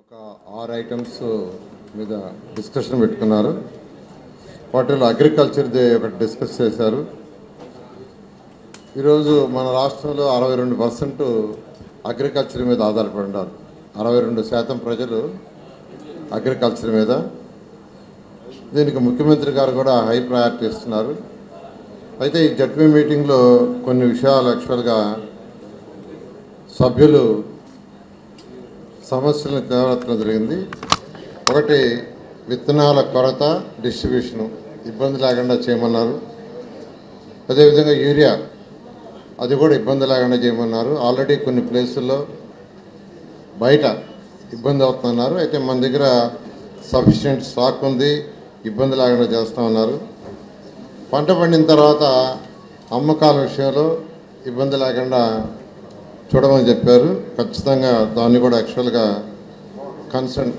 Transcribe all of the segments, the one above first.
ఒక ఆరు ఐటమ్స్ మీద డిస్కషన్ పెట్టుకున్నారు. వాటిలో అగ్రికల్చర్ది ఒకటి డిస్కస్ చేశారు. ఈరోజు మన రాష్ట్రంలో అరవై రెండు పర్సెంట్ అగ్రికల్చర్ మీద ఆధారపడి ఉన్నారు. అరవై రెండు శాతం ప్రజలు అగ్రికల్చర్ మీద. దీనికి ముఖ్యమంత్రి గారు కూడా హై ప్రయారిటీ ఇస్తున్నారు. అయితే ఈ జడ్పీ మీటింగ్లో కొన్ని విషయాలు యాక్చువల్గా సభ్యులు సమస్యలను తేవడం జరిగింది. ఒకటి విత్తనాల కొరత డిస్ట్రిబ్యూషను ఇబ్బంది లేకుండా చేయమన్నారు. అదేవిధంగా యూరియా అది కూడా ఇబ్బంది లేకుండా చేయమన్నారు. ఆల్రెడీ కొన్ని ప్లేసుల్లో బయట ఇబ్బంది అవుతున్నారు అయితే మన దగ్గర సఫిషియెంట్ స్టాక్ ఉంది ఇబ్బంది లేకుండా చేస్తామన్నారు. పంట పండిన తర్వాత అమ్మకాల విషయంలో ఇబ్బంది లేకుండా చూడమని చెప్పారు. ఖచ్చితంగా దాన్ని కూడా యాక్చువల్గా కన్సర్న్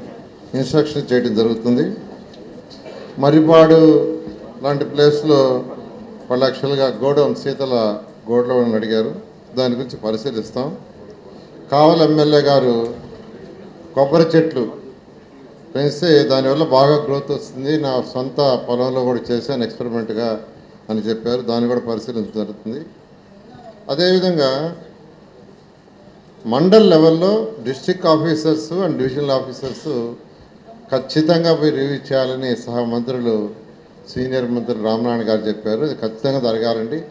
ఇన్స్ట్రక్షన్ చేయడం జరుగుతుంది. మరిపాడు లాంటి ప్లేస్లో వాళ్ళు యాక్చువల్గా గోడౌన్ శీతల గోడౌన్ అడిగారు. దాని గురించి పరిశీలిస్తాం. కావల ఎమ్మెల్యే గారు కొబ్బరి చెట్లు పెంచితే దానివల్ల బాగా గ్రోత్ వస్తుంది. నా సొంత పొలంలో కూడా చేశాను ఎక్స్పెరిమెంట్గా అని చెప్పారు. దాన్ని కూడా పరిశీలించడం జరుగుతుంది. అదేవిధంగా మండల్ లెవెల్లో district officers and divisional officers ఖచ్చితంగా పోయి రివ్యూ చేయాలని సహా మంత్రులు సీనియర్ మంత్రి రామనారాయణ గారు చెప్పారు. అది ఖచ్చితంగా జరగాలండి.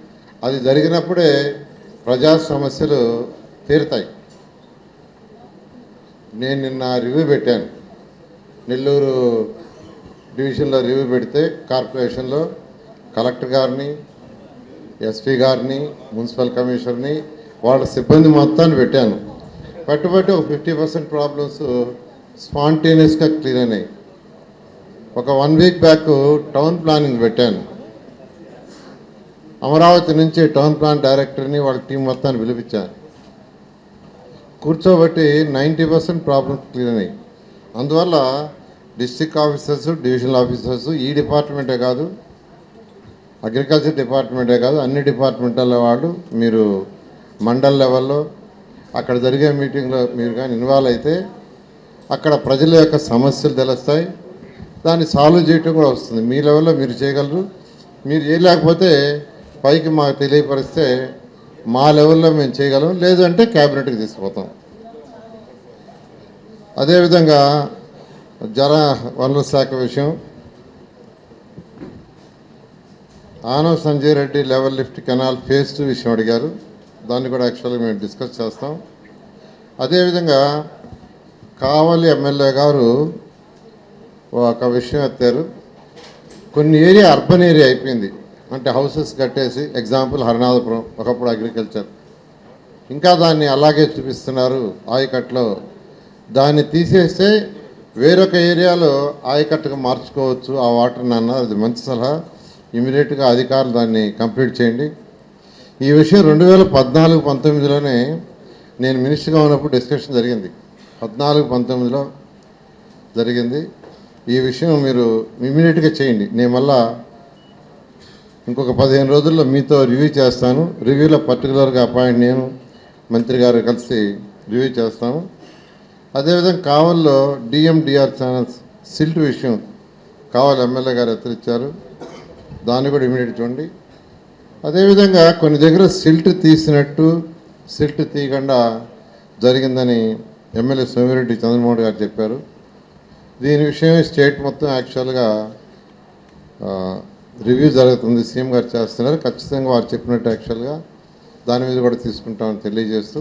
అది జరిగినప్పుడే ప్రజా సమస్యలు తీరుతాయి. నేను నిన్న రివ్యూ పెట్టాను. నెల్లూరు డివిజన్లో రివ్యూ పెడితే కార్పొరేషన్లో కలెక్టర్ గారిని ఎస్పీ గారిని మున్సిపల్ కమిషనర్ని వాళ్ళ సిబ్బంది మొత్తాన్ని పెట్టాను. పెట్టుబట్టి ఒక ఫిఫ్టీ పర్సెంట్ ప్రాబ్లమ్స్ స్పాంటేనియస్గా క్లియర్ అయినాయి. ఒక one week back town planning పెట్టాను. అమరావతి నుంచి టౌన్ ప్లాన్ డైరెక్టర్ని వాళ్ళ టీం మొత్తాన్ని పిలిపించాను కూర్చోబట్టి నైంటీ పర్సెంట్ ప్రాబ్లమ్స్ క్లియర్ అయినాయి. అందువల్ల డిస్ట్రిక్ట్ ఆఫీసర్స్ డివిజనల్ ఆఫీసర్స్ ఈ డిపార్ట్మెంటే కాదు అగ్రికల్చర్ డిపార్ట్మెంటే కాదు అన్ని డిపార్ట్మెంట్ల వాళ్ళు మీరు మండల్ లెవెల్లో అక్కడ జరిగే మీటింగ్లో మీరు కానీ ఇన్వాల్వ్ అయితే అక్కడ ప్రజల యొక్క సమస్యలు తెలుస్తాయి. దాన్ని సాల్వ్ చేయటం కూడా వస్తుంది. మీ లెవెల్లో మీరు చేయగలరు. మీరు చేయలేకపోతే పైకి మాకు తెలియపరిస్తే మా లెవెల్లో మేము చేయగలం. లేదంటే క్యాబినెట్కి తీసుకుపోతాం. అదేవిధంగా జల వనరుల శాఖ విషయం. ఆనవ Sanjay Reddy level lift canal phase two విషయం అడిగారు. దాన్ని కూడా యాక్చువల్గా మేము డిస్కస్ చేస్తాం. అదేవిధంగా కావలి ఎమ్మెల్యే గారు ఒక విషయం ఎత్తారు. కొన్ని ఏరియా అర్బన్ ఏరియా అయిపోయింది. అంటే హౌసెస్ కట్టేసి ఎగ్జాంపుల్ హరినాథపురం ఒకప్పుడు అగ్రికల్చర్ ఇంకా దాన్ని అలాగే చూపిస్తున్నారు ఆయకట్లో. దాన్ని తీసేస్తే వేరొక ఏరియాలో ఆయకట్టుగా మార్చుకోవచ్చు ఆ వాటర్ని అన్నారు. అది మంచి సలహా. ఇమీడియట్గా అధికారులు దాన్ని కంప్లీట్ చేయండి. ఈ విషయం రెండు వేల పద్నాలుగు పంతొమ్మిదిలోనే నేను మినిస్టర్గా ఉన్నప్పుడు డిస్కషన్ జరిగింది. పద్నాలుగు పంతొమ్మిదిలో జరిగింది. ఈ విషయం మీరు ఇమీడియట్గా చేయండి. నేను మళ్ళా ఇంకొక పదిహేను రోజుల్లో మీతో రివ్యూ చేస్తాను. రివ్యూలో పర్టికులర్గా అపాయింట్ నేను మంత్రి గారు కలిసి రివ్యూ చేస్తాము. అదేవిధంగా కావల్లో డిఎండిఆర్ ఛానల్స్ సిల్ట్ విషయం కావాలి ఎమ్మెల్యే గారు హెచ్చరించారు దాన్ని కూడా ఇమీడియట్ చూడండి. అదేవిధంగా కొన్ని దగ్గర సిల్ట్ తీసినట్టు సిల్ట్ తీయకుండా జరిగిందని ఎమ్మెల్యే సోమిరెడ్డి చంద్రమోహన్ గారు చెప్పారు. దీని విషయమే స్టేట్ మొత్తం యాక్చువల్గా రివ్యూ జరుగుతుంది. సీఎం గారు చేస్తున్నారు. ఖచ్చితంగా వారు చెప్పినట్టు యాక్చువల్గా దాని మీద కూడా తీసుకుంటామని తెలియజేస్తూ